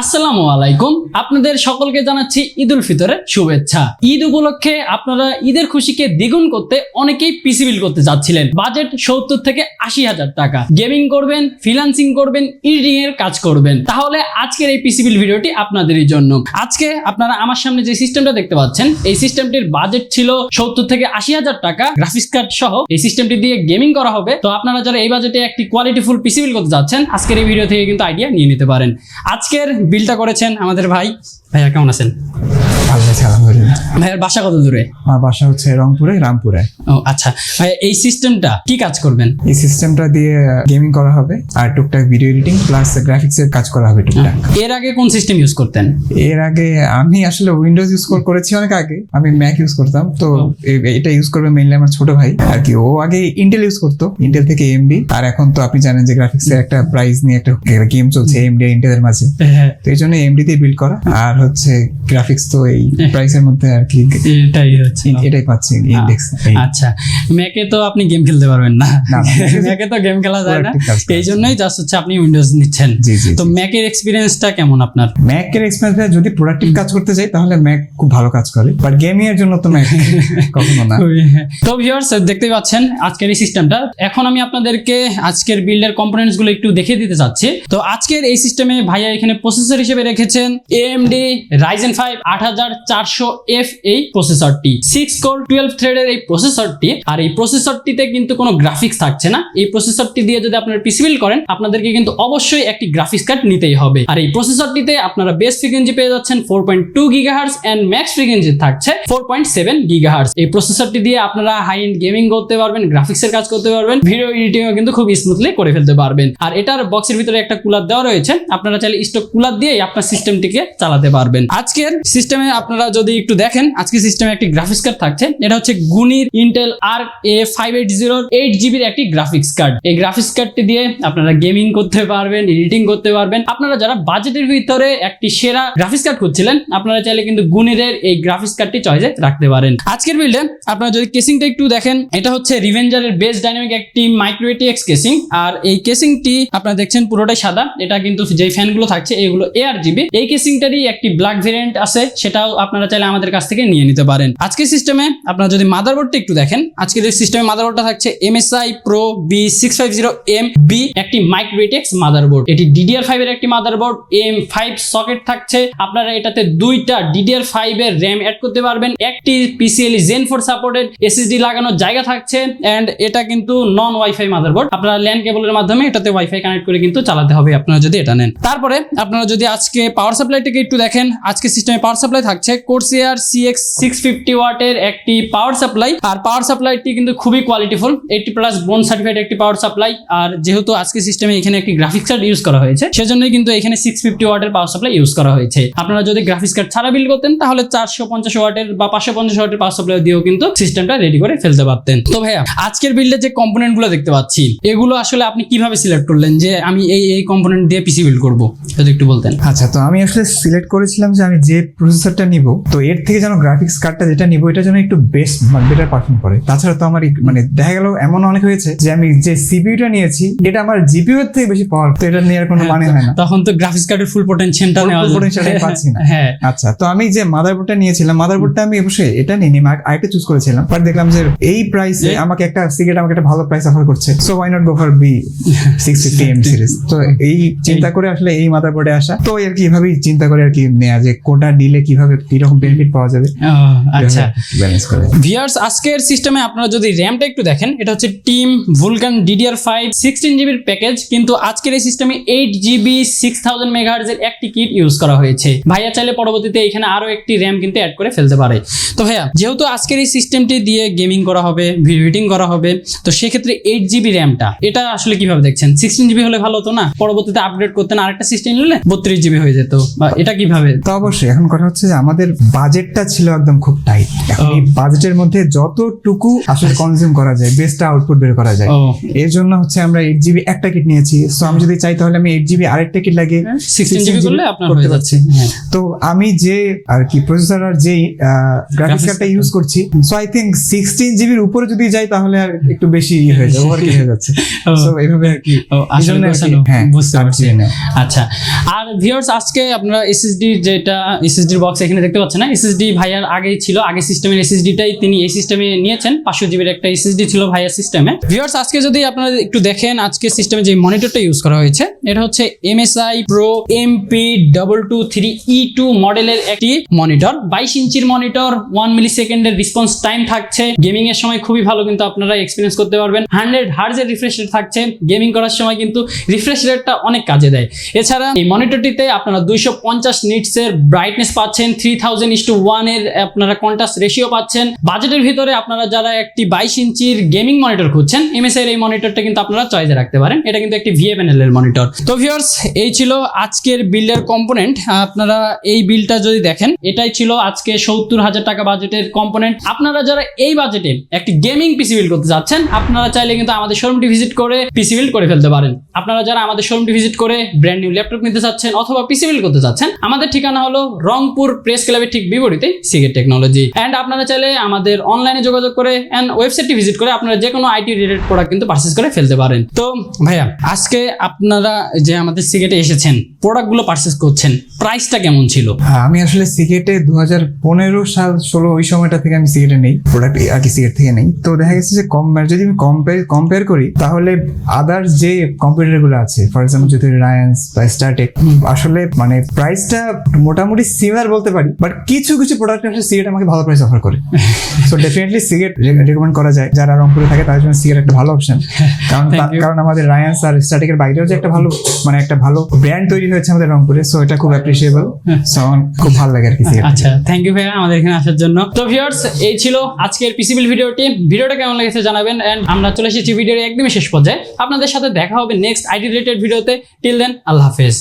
আসসালামু আলাইকুম। আপনাদের সকলকে জানাচ্ছি ঈদ উল ফিতরের শুভেচ্ছা। ঈদ উপলক্ষে আপনারা ঈদের খুশিকে দ্বিগুণ করতে অনেকেই পিসি বিল করতে যাচ্ছিলেন। বাজেট সত্তর থেকে আশি হাজার টাকা। গেমিং করবেন ফ্রিলান্সিং করবেন ইডিং এর কাজ করবেন। তাহলে আজকের এই পিসি বিল ভিডিওটি আপনাদেরই জন্য। আজকে আপনারা আমার সামনে যে সিস্টেমটা দেখতে পাচ্ছেন, এই সিস্টেমটির বাজেট ছিল সত্তর থেকে আশি হাজার টাকা। গ্রাফিক্স কার্ড সহ এই সিস্টেমটি দিয়ে গেমিং করা হবে। তো আপনারা যারা এই বাজেটে একটি কোয়ালিটি ফুল পিসি বিল করতে যাচ্ছেন, আজকের এই ভিডিও থেকে কিন্তু আইডিয়া নিয়ে নিতে পারেন। আজকের বিলটা করেছেন আমাদের ভাই। ভাইয়া কেমন আছেন? ভালো আছে আলহামদুলিল্লাহ। ভাইয়ের বাসা কত দূরে? আমার বাসা হচ্ছে রংপুরে রামপুরে। ও আচ্ছা। ভাইয়া এই সিস্টেমটা কি কাজ করবেন? এই সিস্টেমটা দিয়ে গেমিং করা হবে আর টুকটাক ভিডিও এডিটিং প্লাস গ্রাফিক্স এর কাজ করা হবে টুকটাক। এর আগে কোন সিস্টেম ইউজ করতেন? এর আগে আমি আসলে উইন্ডোজ ইউজ করেছি অনেক আগে। আমি ম্যাক ইউজ করতাম তো এটা ইউজ করবে মেইনলি আমার ছোট ভাই। আর কি ও আগে ইন্টেল ইউজ করতো ইন্টেল থেকে এমডি আর এখন তো আপনি জানেন যে গ্রাফিক্স এর একটা প্রাইস নিয়ে একটা গেম চলছে এমডি আর ইন্টেলের মাঝে। হ্যাঁ। তো এই জন্য এমডি দিয়ে বিল্ড করা। আর হচ্ছে গ্রাফিক্স তো এই প্রাইসের মধ্যে আর কি এটাই হচ্ছে এটাই পাচ্ছি ইন্ডেক্স আচ্ছা। ম্যাকে তো আপনি গেম খেলতে পারবেন না। ম্যাকে তো গেম খেলা যায় না। এই জন্যই জাস্ট হচ্ছে আপনি উইন্ডোজ নিচ্ছেন। তো ম্যাকের এক্সপিরিয়েন্সটা কেমন আপনার? ম্যাকের এক্সপেরিয়েন্স যদি প্রোডাক্টিভ কাজ করতে চাই তাহলে ম্যাক খুব ভালো কাজ করে। বাট গেমিং এর জন্য তো ম্যাক কখনো না। তো ভিউয়ার্স দেখতেই পাচ্ছেন আজকের এই সিস্টেমটা এখন আমি আপনাদেরকে আজকের বিল্ডের কম্পোনেন্টসগুলো একটু দেখিয়ে দিতে চাচ্ছি। তো আজকের এই সিস্টেমে ভাইয়া এখানে প্রসেসর হিসেবে রেখেছেন এএমডি রাইজেন ফাইভ আট হাজার চারশো এফ এই প্রসেসরটি সিক্স কোর টুয়েলভ এই প্রসেসরটি আর এই প্রসেসরটিতে কিন্তু কোনো গ্রাফিক্স থাকছে না। এই প্রসেসরটি দিয়ে যদি আপনারা করেন, আপনাদেরকে কিন্তু অবশ্যই একটি গ্রাফিক্স কার্ড নিতেই হবে। আর এই প্রসেসরটিতে আপনারা পেয়ে যাচ্ছেন four point two gigahertz and max থাকছে ফোর পয়েন্ট সেভেন গিগাহার্স এই প্রসেসরটি দিয়ে আপনারা হাই এন্ড গেমিং করতে পারবেন গ্রাফিক্স এর কাজ করতে পারবেন ভিডিও এডিটিংও কিন্তু খুব স্মুথলি করে ফেলতে পারবেন। আর এটার বক্সের ভিতরে একটা কুলার দেওয়া রয়েছে, আপনারা চাইলে স্টক কুলার দিয়ে আপনার সিস্টেমটিকে চালাতে পারবেন। আজকের সিস্টেমে আপনারা যদি একটু দেখেন আজকের সিস্টেমে একটি গ্রাফিক্স কার্ড থাকছে। এটা হচ্ছে Gunnir Intel Arc A five eight zero eight জিবির একটি গ্রাফিক্স কার্ড এই গ্রাফিক্স কার্ডটি দিয়ে আপনারা গেমিং করতে পারবেন এডিটিং করতে পারবেন। আপনারা যারা বাজেটের ভিতরে একটি সেরা গ্রাফিক্স কার্ড খুঁজছিলেন, আপনারা চাইলে কিন্তু গুনিরের এই গ্রাফিক্স কার্ডটি চয়েসে রাখতে পারেন। আজকের বিল্ডে আপনারা যদি কেসিংটা একটু দেখেন, এটা হচ্ছে রিভেঞ্জারের বেস ডাইনামিক একটি মাইক্রোএটিএক্স কেসিং আর এই কেসিংটি আপনারা দেখছেন পুরোটাই সাদা। এটা কিন্তু যেই ফ্যানগুলো থাকছে, এগুলো এআর জিবি এই কেসিংটারই একটি ব্ল্যাক ভেরিয়েন্ট আছে সেটাও আপনারা চাইলে আমাদের কাছ থেকে নিয়ে নিতে পারেন। আজকের সিস্টেমে আপনারা যদি মাদারবোর্ডটা একটু দেখেন, আজকের এই সিস্টেমে মাদারবোর্ডটা থাকছে MSI pro B six five zero M B একটি মাইক্রোএটিএক্স মাদারবোর্ড এটি ডিডিআর ফাইভ এর একটি মাদারবোর্ড এম ফাইভ সকেট থাকছে। আপনারা এটাতে দুইটা ডিডিআর ফাইভ এর র্যাম অ্যাড করতে পারবেন। একটি PCIe gen four supported SSD লাগানোর জায়গা থাকছে এন্ড এটা কিন্তু নন ওয়াইফাই মাদারবোর্ড আপনারা ল্যান্ড কেবলের মাধ্যমে এটাতে ওয়াইফাই কানেক্ট করে কিন্তু চালাতে হবে, আপনারা যদি এটা নেন। তারপরে আপনারা যদি আজকে পাওয়ার সাপ্লাইটাকে একটু দেখেন আজকে সিস্টেমে পাওয়ার সাপ্লাই থাকছে কোর্সিয়ার সিএক্স সিক্স ফিফটি ওয়াটের একটি পাওয়ার সাপ্লাই আর পাওয়ার সাপ্লাইটি কিন্তু খুবই কোয়ালিটিফুল এইটি প্লাস বোন সার্টিফাইড একটি পাওয়ার সাপ্লাই আর যেহেতু আজকে সিস্টেমে এখানে একটি গ্রাফিক্স কার্ড ইউজ করা হয়েছে, সেজন্যই কিন্তু এখানে সিক্স ফিফটি ওয়াটের পাওয়ার সাপ্লাই ইউজ করা হয়েছে। আপনারা যদি গ্রাফিক্স কার্ড ছাড়া বিল করতেন, তাহলে চারশো পঞ্চাশ ওয়াটের বা পাঁচশো পঞ্চাশ ওয়াটের পাওয়ার সাপ্লাই দিয়েও কিন্তু সিস্টেমটা রেডি করে ফেলতে পারতেন। তো ভাইয়া, আজকের বিল্ডের যে কম্পোনেন্টগুলো দেখতে পাচ্ছি, এগুলো আসলে আপনি কীভাবে সিলেক্ট করলেন যে আমি এই এই কম্পোনেন্ট দিয়ে পিসি বিল্ড করব? যদি একটু বলতেন। আচ্ছা তো আমি আসলে সিলেক্ট করেছিলাম যে আমি যে প্রসেসরটা নিব। তো এর থেকে যেন গ্রাফিক্স কার্ডটা যেটা নিব এটা যেন একটু বেস্ট বেটার পারফর্ম করে। তাছাড়া তো আমার মানে দেখা গেল এমন অনেক হয়েছে যে আমি যে সিপিইউটা নিয়েছি এটা আমার জিপিইউ এর থেকে বেশি পাওয়ার তো এটা নেওয়ার কোনো মানে হয় না। তখন তো গ্রাফিক্স কার্ডের ফুল পোটেনশিয়ালটা নেওয়া potential পাচ্ছি না। হ্যাঁ। আচ্ছা তো আমি যে মাদারবোর্ডটা নিয়েছিলাম মাদারবোর্ডটা আমি অবশ্যই এটা নিয়ে নিই আরেকটা চুজ করেছিলাম। বাট দেখলাম যে এই প্রাইসে আমাকে একটা সিগারেট আমাকে একটা ভালো প্রাইস অফার করছে। So why not go for B six fifty M series তো এই চিন্তা করে আসলে এই মাদারবোর্ডে আসা। তো আর কি এভাবেই চিন্তা করে আর কি নেওয়া যে কোটা ডিলে কীভাবে কীরকম বেনিফিট পাওয়া যাবে? আচ্ছা। ব্যালেন্স করে। ভিয়ার্স আজকের সিস্টেমে আপনারা যদি র্যামটা একটু দেখেন এটা হচ্ছে Team Vulcan DDR five sixteen জিবির প্যাকেজ কিন্তু আজকের এই সিস্টেমে এইট জিবি সিক্স থাউজেন্ড মেগাহার্জের একটি কিট ইউজ করা হয়েছে। ভাইয়া চাইলে পরবর্তীতে এখানে আরও একটি র্যাম কিন্তু অ্যাড করে ফেলতে পারে। তো ভাইয়া যেহেতু আজকের এই সিস্টেমটি দিয়ে গেমিং করা হবে ভিডিও করা হবে তো সেক্ষেত্রে এইট জিবি র্যামটা এটা আসলে কীভাবে দেখছেন? সিক্সটিন জিবি হলে ভালো হতো না? পরবর্তীতে আপগ্রেড করতেন আরেকটা সিস্টেম নিলে বত্রিশ জিবি হয়ে যেত বা এটা কীভাবে? তো অবশ্যই এখন কথা হচ্ছে যে আমাদের বাজেটটা ছিল একদম খুব টাইট এখন এই বাজেটের মধ্যে যতটুকু আসলে কনজিউম করা যায় বেস্টটা আউটপুট বের করা যায়। এর জন্য হচ্ছে আমরা এইট জিবি একটা কিট নিয়েছি। সো আমি যদি চাই তাহলে আমি এইট জিবি আরেকটা কিট লাগিয়ে সিক্সটিন জিবি করলে আপনার করতে হয়ে যাচ্ছে। হ্যাঁ। তো আমি যে আর কি প্রসেসর আর যে গ্রাফিক্স কার্ডটা ইউজ করছি সো আই থিঙ্ক সিক্সটিন জিবির উপরে যদি যাই তাহলে আর একটু বেশি ইয়ে হয়ে যাবে ওভার হয়ে যাচ্ছে। সো এইভাবে আর কি। হ্যাঁ বুঝতে পারছি। আচ্ছা আর ভিউয়ার্স আজকে আপনারা এসএসডি যেটা এসএসডির বক্স এখানে দেখতে পাচ্ছেন না এসএসডি ভাইয়ার আগেই ছিল আগে সিস্টেমের এসএসডিটাই তিনি এই সিস্টেমে নিয়েছেন, পাঁচশো জিবির একটা এসএসডি ছিল ভাইয়ার সিস্টেমে ভিউয়ার্স আজকে যদি আপনারা একটু দেখেন আজকে সিস্টেমে যে মনিটরটা ইউজ করা হয়েছে, এটা হচ্ছে MSI pro MP double two three E two মডেলের একটি মনিটর বাইশ ইঞ্চির মনিটর ওয়ান মিলি সেকেন্ডের রেসপন্স টাইম থাকছে। গেমিং এর সময় খুবই ভালো কিন্তু আপনারা এক্সপিরিয়েন্স করতে পারবেন। হান্ড্রেড হার্জের রিফ্রেশ রেট থাকছে। গেমিং করার সময় কিন্তু রিফ্রেশ রেটটা অনেক কাজে দেয়। এছাড়া এই মনিটরটিতে আপনারা দুইশো পঞ্চাশ নিটসের ব্রাইটনেস পাচ্ছেন। থ্রি থাউজেন্ড আপনারা পাচ্ছেন। বাজেটের ভিতরে আপনারা যারা একটি বাইশ ইঞ্চির গেমিং মনিটর খুঁজছেন এই মনিটরটা কিন্তু আপনারা রাখতে পারেন। এটা কিন্তু একটি মনিটর তো এই ছিল আজকের কম্পোনেন্ট আপনারা এই বিলটা যদি দেখেন, এটাই ছিল আজকে সত্তর হাজার টাকা বাজেটের কম্পোনেন্ট আপনারা যারা এই বাজেটে একটি গেমিং পিসি বিল্ড করতে আপনারা চাইলে কিন্তু আমাদের শোরুমটি ভিজিট করে পিসি বিল্ড করে ফেলতে পারেন। আপনারা যারা আমাদের শোরুমটি ভিজিট করে ব্র্যান্ড ল্যাপটপ নিতে অথবা পিসি বিল্ড করতে চাচ্ছেন আমাদের ঠিকানা হলো রংপুর প্রেস ক্লাবের ঠিক বিপরীতে সিগেট টেকনোলজি। অ্যান্ড আপনারা চাইলে আমাদের অনলাইনে যোগাযোগ করে অ্যান্ড ওয়েবসাইটটি ভিজিট করে আপনারা যে কোনো আইটি রিলেটেড প্রোডাক্ট কিন্তু পারচেস করে ফেলতে পারেন। তো ভাইয়া, আজকে আপনারা যে আমাদের সিগেটে এসেছেন প্রোডাক্টগুলো পারচেস করছেন প্রাইসটা কেমন ছিল? হ্যাঁ, আমি আসলে সিগারেটে দু হাজার পনেরো সাল ষোলো ওই সময়টা থেকে আমি সিগারেটে নেই প্রোডাক্ট আর কি সিগারেট থেকে নেই। তো দেখা গেছে যে কম যদি আমি কম্পেয়ার কম্পেয়ার করি তাহলে আদার্স যে কম্পিউটারগুলো আছে ফর এক্সাম্পল যদি রিলায়েন্স বা স্টারটেক আসলে মানে প্রাইসটা মোটামুটি সিমিলার বলতে পারি বাট কিছু কিছু প্রোডাক্ট আসলে সিগারেট আমাকে ভালো প্রাইস অফার করে। সো ডেফিনেটলি সিগারেট রেকমেন্ড করা যায়। যারা রংপুরে থাকে তাদের জন্য সিগারেট একটা ভালো অপশন কারণ. কারণ আমাদের রায়ান্স আর স্টার্টিকের বাইরেও যে একটা ভালো মানে একটা ভালো ব্র্যান্ড তৈরি হয়েছে আমাদের রংপুরে সো এটা খুব অ্যাপ্রিসিয়েবল সো খুব ভালো লাগে আর কি আচ্ছা থ্যাংক ইউ ভাইয়া আমাদের এখানে আসার জন্য। তো ভিউয়ার্স এই ছিল আজকের পিসিবিল ভিডিওটি। ভিডিওটা কেমন লেগেছে জানাবেন। এন্ড আমরা চলে এসেছি ভিডিওর একদমই শেষ পর্যায়ে। আপনাদের সাথে দেখা হবে নেক্সট আইডি রিলেটেড ভিডিওতে। টিল দেন আল্লাহ হাফেজ।